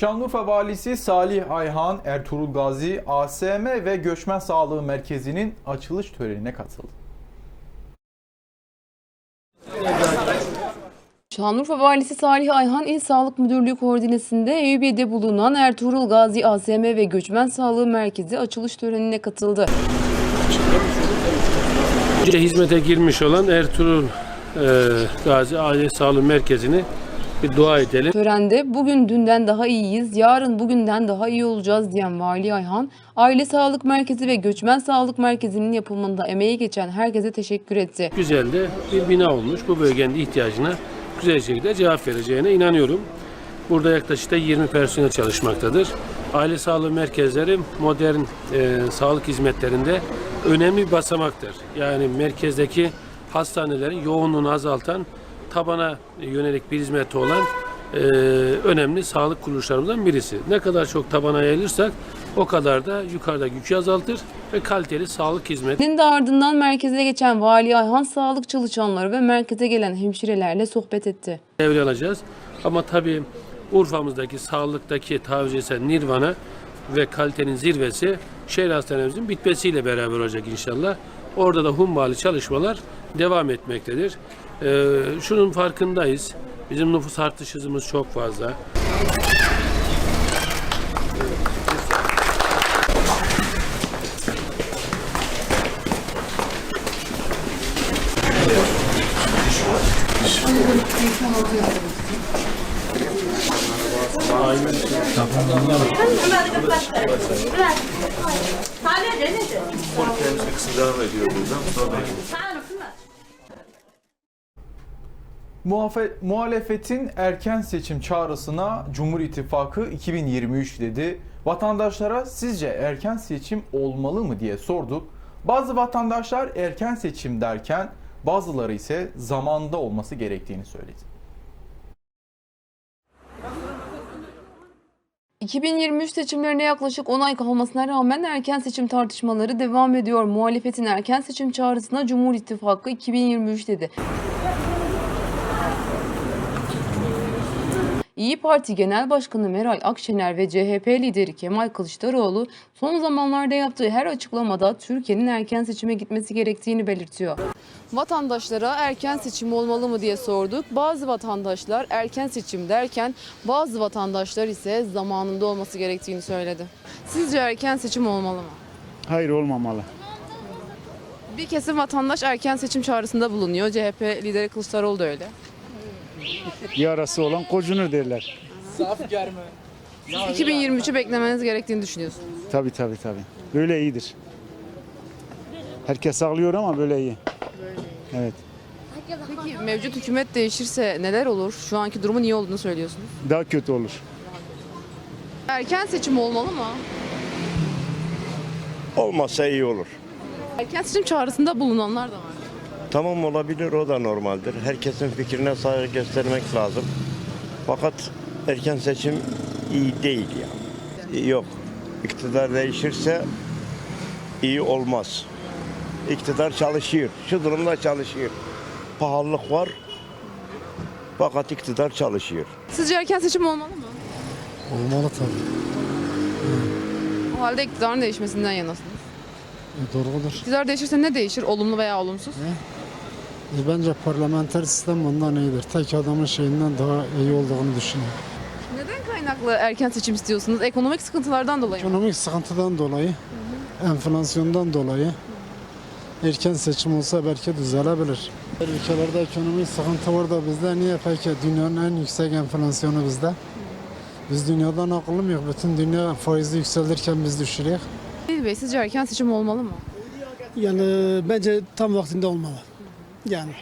Şanlıurfa Valisi Salih Ayhan, Ertuğrul Gazi, ASM ve Göçmen Sağlığı Merkezi'nin açılış törenine katıldı. Şanlıurfa Valisi Salih Ayhan İl Sağlık Müdürlüğü koordinesinde Eyüpiye'de bulunan Ertuğrul Gazi ASM ve Göçmen Sağlığı Merkezi açılış törenine katıldı. Hizmete girmiş olan Ertuğrul e, Gazi Aile Sağlığı Merkezi'ni bir dua edelim. Törende bugün dünden daha iyiyiz, yarın bugünden daha iyi olacağız diyen Vali Ayhan, Aile Sağlık Merkezi ve Göçmen Sağlık Merkezi'nin yapılmasında emeği geçen herkese teşekkür etti. Güzel de bir bina olmuş. Bu bölgenin ihtiyacına güzel şekilde cevap vereceğine inanıyorum. Burada yaklaşık da 20 personel çalışmaktadır. Aile sağlığı merkezleri modern e, sağlık hizmetlerinde önemli bir basamaktır. Yani merkezdeki hastanelerin yoğunluğunu azaltan, tabana yönelik bir hizmeti olan e, önemli sağlık kuruluşlarımızdan birisi. Ne kadar çok tabana yayılırsak o kadar da yukarıdaki yükü azaltır ve kaliteli sağlık hizmeti Din de ardından merkeze geçen Vali Ayhan sağlık çalışanları ve merkeze gelen hemşirelerle sohbet etti. devre alacağız. Ama tabii Urfa'mızdaki sağlıktaki ise nirvana ve kalitenin zirvesi şehir hastanemizin bitmesiyle beraber olacak inşallah. Orada da hummalı çalışmalar devam etmektedir. Ee, şunun farkındayız. Bizim nüfus artış hızımız çok fazla. Muhafe- muhalefetin erken seçim çağrısına Cumhur İttifakı 2023 dedi. Vatandaşlara sizce erken seçim olmalı mı diye sorduk. Bazı vatandaşlar erken seçim derken bazıları ise zamanda olması gerektiğini söyledi. 2023 seçimlerine yaklaşık 10 ay kalmasına rağmen erken seçim tartışmaları devam ediyor. Muhalefetin erken seçim çağrısına Cumhur İttifakı 2023 dedi. İyi Parti Genel Başkanı Meral Akşener ve CHP lideri Kemal Kılıçdaroğlu son zamanlarda yaptığı her açıklamada Türkiye'nin erken seçime gitmesi gerektiğini belirtiyor. Vatandaşlara erken seçim olmalı mı diye sorduk. Bazı vatandaşlar erken seçim derken bazı vatandaşlar ise zamanında olması gerektiğini söyledi. Sizce erken seçim olmalı mı? Hayır olmamalı. Bir kesim vatandaş erken seçim çağrısında bulunuyor. CHP lideri Kılıçdaroğlu da öyle. Yarası olan kocunur derler. 2023'ü beklemeniz gerektiğini düşünüyorsunuz. Tabi tabi tabi. Böyle iyidir. Herkes ağlıyor ama böyle iyi. Evet. Peki mevcut hükümet değişirse neler olur? Şu anki durumun iyi olduğunu söylüyorsunuz. Daha kötü olur. Erken seçim olmalı mı? Olmazsa iyi olur. Erken seçim çağrısında bulunanlar da var. Tamam olabilir o da normaldir. Herkesin fikrine saygı göstermek lazım. Fakat erken seçim iyi değil ya. Yok. İktidar değişirse iyi olmaz. İktidar çalışıyor. Şu durumda çalışıyor. Pahalılık var. Fakat iktidar çalışıyor. Sizce erken seçim olmalı mı? Olmalı tabii. O halde iktidarın değişmesinden yanasınız. E, doğrudur. İktidar değişirse ne değişir? Olumlu veya olumsuz? E, bence parlamenter sistem bundan iyidir. Tek adamın şeyinden daha iyi olduğunu düşünüyorum. Neden kaynaklı erken seçim istiyorsunuz? Ekonomik sıkıntılardan dolayı mı? Ekonomik sıkıntıdan dolayı, enflasyondan dolayı erken seçim olsa belki düzelebilir. Diğer Ülkelerde ekonomik sıkıntı var da bizde niye peki dünyanın en yüksek enflasyonu bizde? Biz dünyadan akıllı mıyız? Bütün dünya faizi yükselirken biz düşürüyoruz. Bey sizce erken seçim olmalı mı? Yani bence tam vaktinde olmalı. Yani.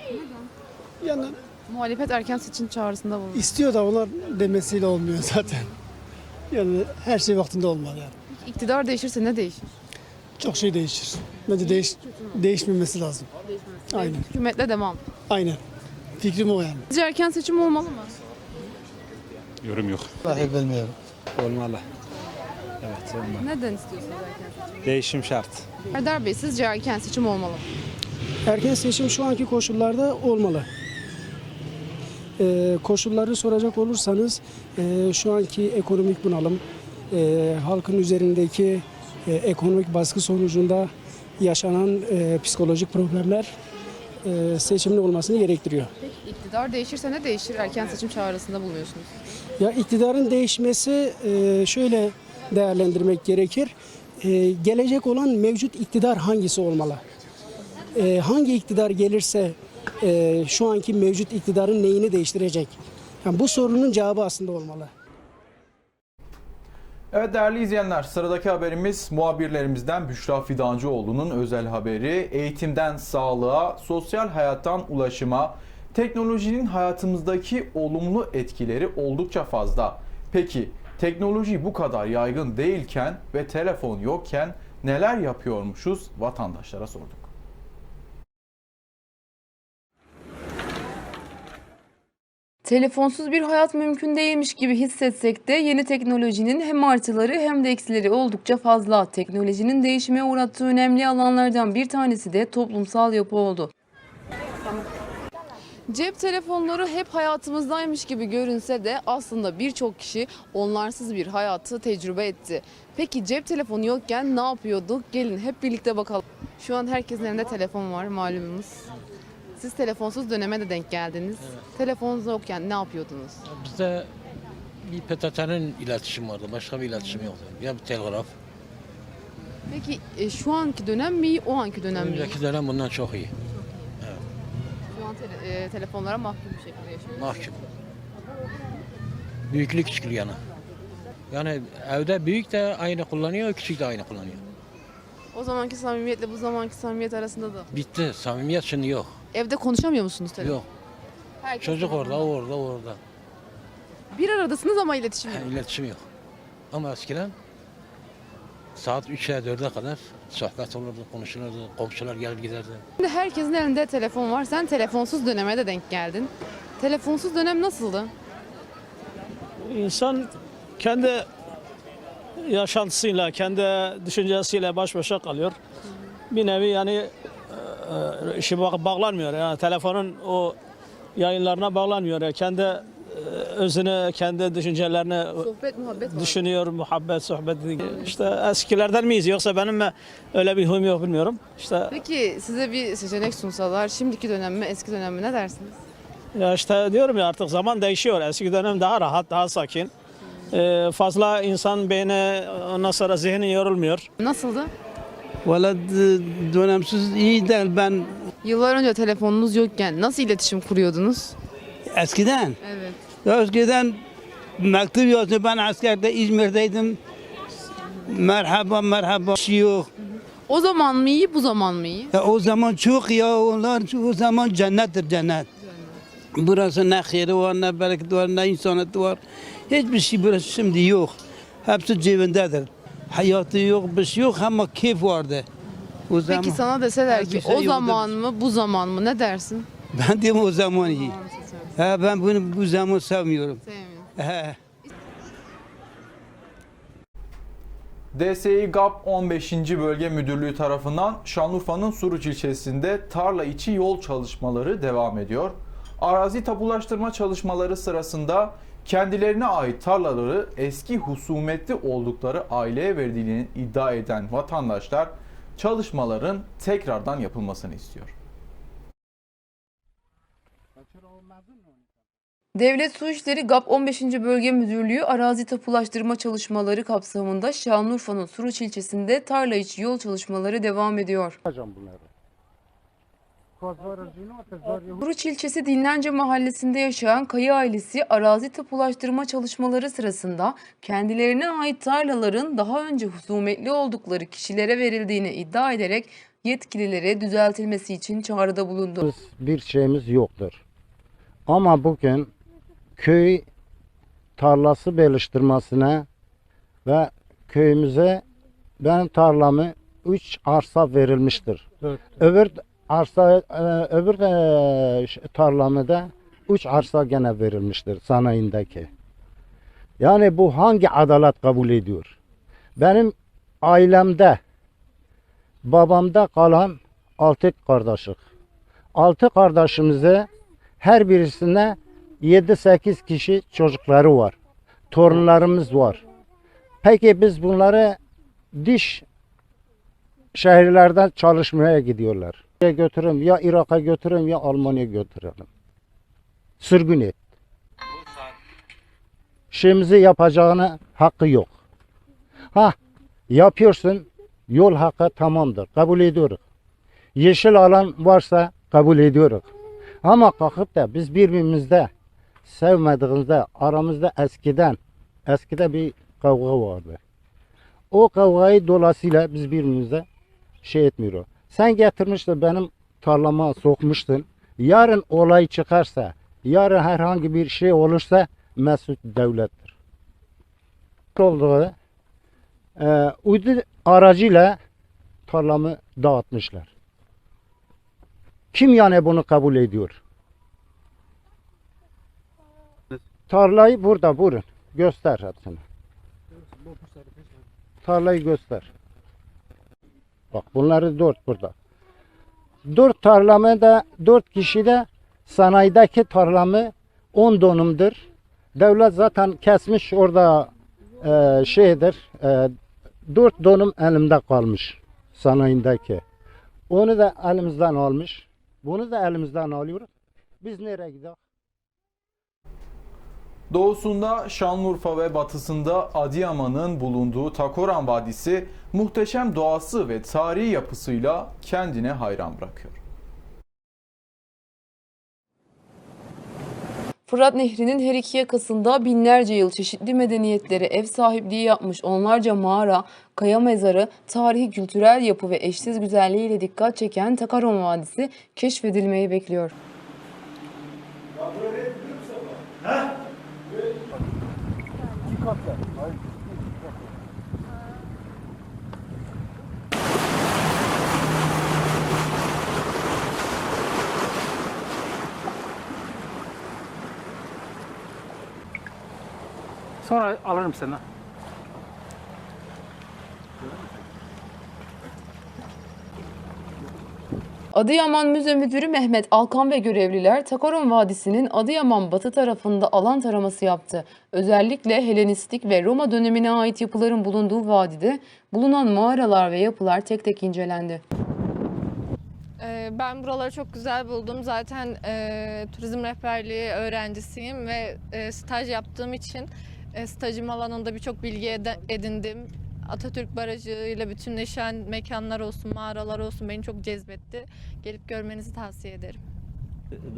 Yani Muhalefet erken seçim çağrısında bulunuyor. istiyor da onlar demesiyle olmuyor zaten. Yani her şey vaktinde olmalı yani. İktidar değişirse ne değişir? Çok şey değişir. Bence değiş, değişmemesi lazım. Aynen. Hükümetle devam. Aynen. Fikrim o yani. Sizce erken seçim olmalı mı? Yorum yok. Vallahi bilmiyorum. Olmalı. Evet olmalı. Neden istiyorsunuz erken seçim? Değişim şart. Serdar Bey sizce erken seçim olmalı mı? Erken seçim şu anki koşullarda olmalı. E, koşulları soracak olursanız e, şu anki ekonomik bunalım, e, halkın üzerindeki e, ekonomik baskı sonucunda yaşanan e, psikolojik problemler e, seçimin olmasını gerektiriyor. İktidar değişirse ne değişir? Erken seçim çağrısında bulunuyorsunuz. Ya iktidarın değişmesi e, şöyle değerlendirmek gerekir. E, gelecek olan mevcut iktidar hangisi olmalı? E, hangi iktidar gelirse e, şu anki mevcut iktidarın neyini değiştirecek? Yani bu sorunun cevabı aslında olmalı. Evet değerli izleyenler sıradaki haberimiz muhabirlerimizden Büşra Fidancıoğlu'nun özel haberi. Eğitimden sağlığa, sosyal hayattan ulaşıma, teknolojinin hayatımızdaki olumlu etkileri oldukça fazla. Peki teknoloji bu kadar yaygın değilken ve telefon yokken neler yapıyormuşuz vatandaşlara sorduk. Telefonsuz bir hayat mümkün değilmiş gibi hissetsek de yeni teknolojinin hem artıları hem de eksileri oldukça fazla. Teknolojinin değişime uğrattığı önemli alanlardan bir tanesi de toplumsal yapı oldu. Cep telefonları hep hayatımızdaymış gibi görünse de aslında birçok kişi onlarsız bir hayatı tecrübe etti. Peki cep telefonu yokken ne yapıyorduk? Gelin hep birlikte bakalım. Şu an herkesin elinde telefon var malumunuz. Siz telefonsuz döneme de denk geldiniz. Telefonunuz yokken ne yapıyordunuz? Bizde bir PTT'nin iletişim vardı. Başka bir iletişim yoktu. Ya bir telgraf. Peki e, şu anki dönem mi iyi, o anki dönem mi? iyi? Önceki dönem bundan çok iyi. Şu an tele- e, telefonlara mahkum bir şekilde yaşıyoruz. Mahkum. Büyüklük küçüklük yana. Yani evde büyük de aynı kullanıyor, küçük de aynı kullanıyor. O zamanki samimiyetle bu zamanki samimiyet arasında da. Bitti. Samimiyet şimdi yok. Evde konuşamıyor musunuz telefon? Yok. Herkes Çocuk orada, o orada, o orada. Bir aradasınız ama iletişim yok. İletişim yok. Ama eskiden saat 3'e 4'e kadar sohbet olurdu, konuşulurdu, komşular gelir giderdi. Şimdi herkesin elinde telefon var. Sen telefonsuz döneme de denk geldin. Telefonsuz dönem nasıldı? İnsan kendi yaşantısıyla, kendi düşüncesiyle baş başa kalıyor. Bir nevi yani işi ba- bağlanmıyor. Yani telefonun o yayınlarına bağlanmıyor. Yani kendi e, özünü, kendi düşüncelerini Sohbet, muhabbet var. düşünüyor, muhabbet, sohbet. İşte eskilerden miyiz yoksa benim mi öyle bir huyum yok bilmiyorum. İşte Peki size bir seçenek sunsalar şimdiki dönem mi eski dönem mi ne dersiniz? Ya işte diyorum ya artık zaman değişiyor. Eski dönem daha rahat, daha sakin. Ee, fazla insan beyni ondan sonra zihni yorulmuyor. Nasıldı? Valla dönemsiz iyi değil. Ben Yıllar önce telefonunuz yokken nasıl iletişim kuruyordunuz? eskiden, Evet. eskiden mektup yazdı. Ben askerde İzmir'deydim. Merhaba merhaba. Şey yok. O zaman mı iyi, bu zaman mı iyi? Ya o zaman çok ya onlar o zaman cennettir cennet. Burası ne hayırı var ne bereketi var ne insaniyeti var. Hiçbir şey burası şimdi yok. Hepsi cebindedir. Hayatı yok, bir şey yok ama keyif vardı. O zaman. Peki sana deseler ki şey o zaman mı, bu zaman mı ne dersin? Ben diyorum o zaman iyi. Ha, ben bunu bu zaman sevmiyorum. Sevmiyorum. He. DSİ GAP 15. Bölge Müdürlüğü tarafından Şanlıurfa'nın Suruç ilçesinde tarla içi yol çalışmaları devam ediyor. Arazi tapulaştırma çalışmaları sırasında kendilerine ait tarlaları eski husumetli oldukları aileye verildiğini iddia eden vatandaşlar çalışmaların tekrardan yapılmasını istiyor. Devlet Su İşleri GAP 15. Bölge Müdürlüğü arazi tapulaştırma çalışmaları kapsamında Şanlıurfa'nın Suruç ilçesinde tarla içi yol çalışmaları devam ediyor. Suruç ilçesi Dinlence mahallesinde yaşayan Kayı ailesi arazi tapulaştırma çalışmaları sırasında kendilerine ait tarlaların daha önce husumetli oldukları kişilere verildiğini iddia ederek yetkililere düzeltilmesi için çağrıda bulundu. bir şeyimiz yoktur. Ama bugün köy tarlası beliştirmesine ve köyümüze benim tarlamı 3 arsa verilmiştir. Öbür arsa e, öbür e, tarlamı da 3 arsa gene verilmiştir sanayindeki. Yani bu hangi adalet kabul ediyor? Benim ailemde babamda kalan altı kardeşik. Altı kardeşimize her birisine 7-8 kişi çocukları var. Torunlarımız var. Peki biz bunları diş şehirlerden çalışmaya gidiyorlar. Götürüm ya Irak'a götürüm ya Almanya'ya götürelim. Sürgün et. Şeyimizi yapacağına hakkı yok. Ha yapıyorsun yol hakkı tamamdır. Kabul ediyoruz. Yeşil alan varsa kabul ediyoruz. Ama kalkıp da biz birbirimizde sevmediğimizde aramızda eskiden eskide bir kavga vardı. O kavgayı dolayısıyla biz birbirimize şey etmiyoruz. Sen getirmiştin benim tarlama sokmuştun. Yarın olay çıkarsa, yarın herhangi bir şey olursa mesut devlettir. Olduğu e, uydu aracıyla tarlamı dağıtmışlar. Kim yani bunu kabul ediyor? Tarlayı burada vurun. Göster hepsini. Tarlayı göster. Bak bunları dört burada. Dört tarlamı da dört kişi de sanayideki tarlamı on donumdur. Devlet zaten kesmiş orada e, şeydir. E, dört donum elimde kalmış sanayindeki. Onu da elimizden almış. Bunu da elimizden alıyoruz. Biz nereye gidiyoruz? Doğusunda Şanlıurfa ve batısında Adıyaman'ın bulunduğu Takoran Vadisi muhteşem doğası ve tarihi yapısıyla kendine hayran bırakıyor. Fırat Nehri'nin her iki yakasında binlerce yıl çeşitli medeniyetlere ev sahipliği yapmış onlarca mağara, kaya mezarı, tarihi kültürel yapı ve eşsiz güzelliğiyle dikkat çeken Takaron Vadisi keşfedilmeyi bekliyor. Sonra alırım seni. Adıyaman Müze Müdürü Mehmet Alkan ve görevliler Takaron Vadisi'nin Adıyaman batı tarafında alan taraması yaptı. Özellikle Helenistik ve Roma dönemine ait yapıların bulunduğu vadide bulunan mağaralar ve yapılar tek tek incelendi. Ee, Ben buraları çok güzel buldum. Zaten e, turizm rehberliği öğrencisiyim ve e, staj yaptığım için e, stajım alanında birçok bilgi edindim. Atatürk Barajı ile bütünleşen mekanlar olsun, mağaralar olsun beni çok cezbetti. Gelip görmenizi tavsiye ederim.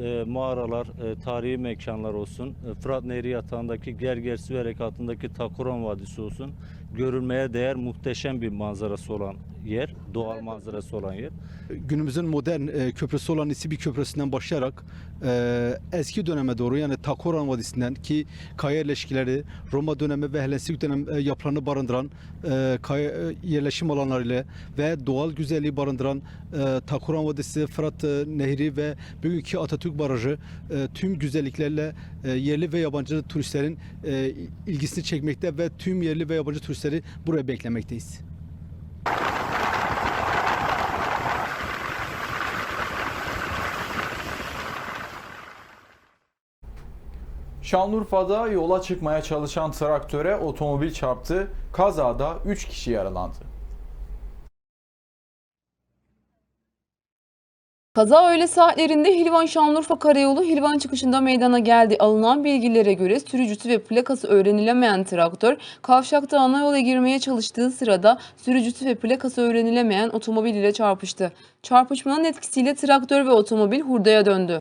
e, mağaralar, e, tarihi mekanlar olsun, e, Fırat Nehri yatağındaki Gergersi ve Rekatı'ndaki Takuran Vadisi olsun, görülmeye değer muhteşem bir manzarası olan yer, doğal manzarası olan yer. günümüzün modern e, köprüsü olan İsibi Köprüsü'nden başlayarak e, eski döneme doğru yani Takoran Vadisi'nden ki kaya yerleşkileri Roma dönemi ve Helenistik dönem e, yapılarını barındıran e, kaya e, yerleşim alanlarıyla ve doğal güzelliği barındıran e, Takoran Vadisi, Fırat e, Nehri ve bugünkü Atatürk Barajı e, tüm güzelliklerle e, yerli ve yabancı turistlerin e, ilgisini çekmekte ve tüm yerli ve yabancı turistleri buraya beklemekteyiz. Şanlıurfa'da yola çıkmaya çalışan traktöre otomobil çarptı. Kazada 3 kişi yaralandı. Kaza öğle saatlerinde Hilvan Şanlıurfa Karayolu Hilvan çıkışında meydana geldi. Alınan bilgilere göre sürücüsü ve plakası öğrenilemeyen traktör kavşakta ana yola girmeye çalıştığı sırada sürücüsü ve plakası öğrenilemeyen otomobil ile çarpıştı. Çarpışmanın etkisiyle traktör ve otomobil hurdaya döndü.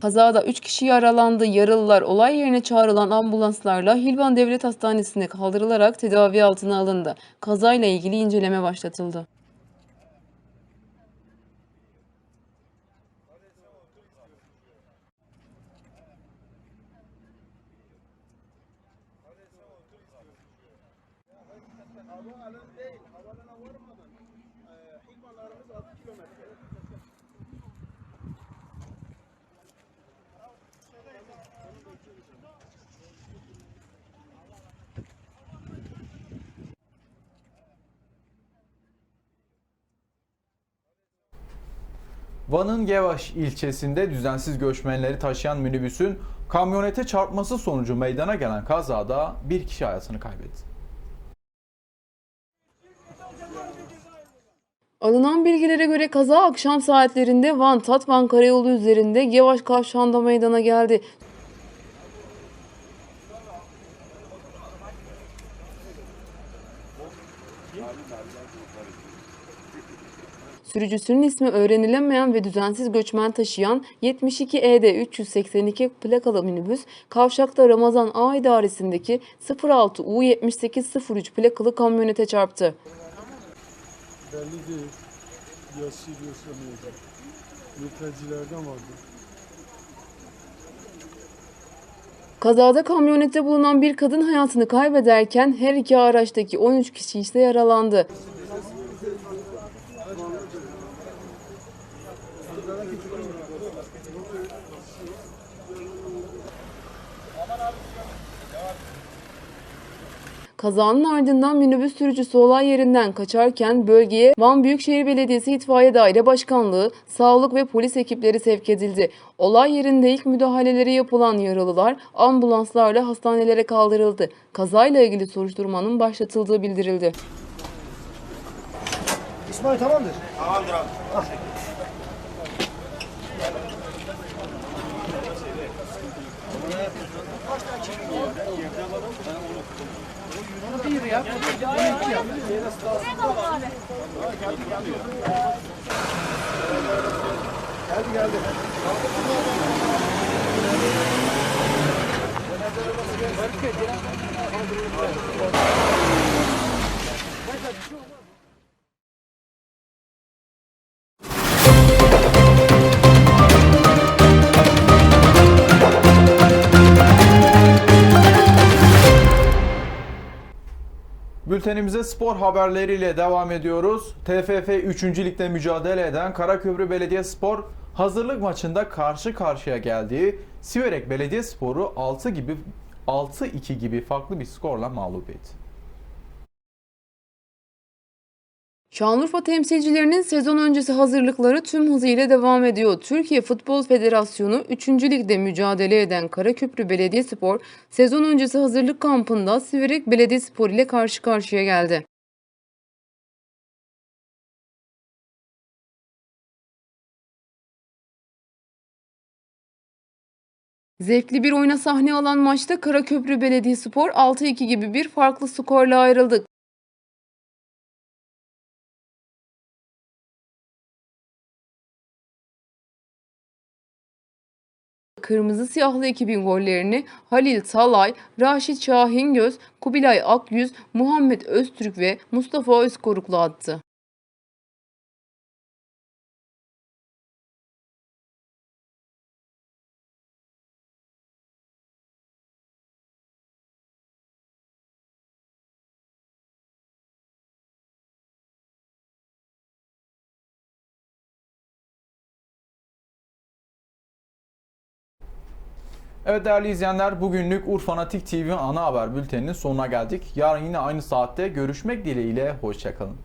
Kazada 3 kişi yaralandı. Yaralılar olay yerine çağrılan ambulanslarla Hilvan Devlet Hastanesi'ne kaldırılarak tedavi altına alındı. Kazayla ilgili inceleme başlatıldı. Van'ın Gevaş ilçesinde düzensiz göçmenleri taşıyan minibüsün kamyonete çarpması sonucu meydana gelen kazada bir kişi hayatını kaybetti. Alınan bilgilere göre kaza akşam saatlerinde Van Tatvan Karayolu üzerinde Gevaş Kavşağı'nda meydana geldi. Sürücüsünün ismi öğrenilemeyen ve düzensiz göçmen taşıyan 72 ED 382 plakalı minibüs kavşakta Ramazan A idaresindeki 06 U7803 plakalı kamyonete çarptı. Belli değil. Yaşı göstermeyecek. Mültecilerden vardı. Kazada kamyonette bulunan bir kadın hayatını kaybederken her iki araçtaki 13 kişi ise yaralandı. Kazanın ardından minibüs sürücüsü olay yerinden kaçarken bölgeye Van Büyükşehir Belediyesi İtfaiye Daire Başkanlığı, sağlık ve polis ekipleri sevk edildi. Olay yerinde ilk müdahaleleri yapılan yaralılar ambulanslarla hastanelere kaldırıldı. Kazayla ilgili soruşturmanın başlatıldığı bildirildi. İsmail tamamdır. yap. Bunu iki yap. Geldi geldi. Harika. Bültenimize spor haberleriyle devam ediyoruz. TFF 3. Lig'de mücadele eden Karaköprü Belediyespor hazırlık maçında karşı karşıya geldiği Siverek Belediyespor'u 6 gibi 6-2 gibi farklı bir skorla mağlup etti. Şanlıurfa temsilcilerinin sezon öncesi hazırlıkları tüm hızıyla devam ediyor. Türkiye Futbol Federasyonu 3. Lig'de mücadele eden Karaköprü Belediyespor sezon öncesi hazırlık kampında Siverek Belediyespor ile karşı karşıya geldi. Zevkli bir oyuna sahne alan maçta Karaköprü Belediyespor 6-2 gibi bir farklı skorla ayrıldı. Kırmızı siyahlı ekibin gollerini Halil Talay, Raşit Şahingöz, Kubilay Akyüz, Muhammed Öztürk ve Mustafa Özkoruklu attı. Evet değerli izleyenler bugünlük Urfanatik TV ana haber bülteninin sonuna geldik. Yarın yine aynı saatte görüşmek dileğiyle hoşçakalın.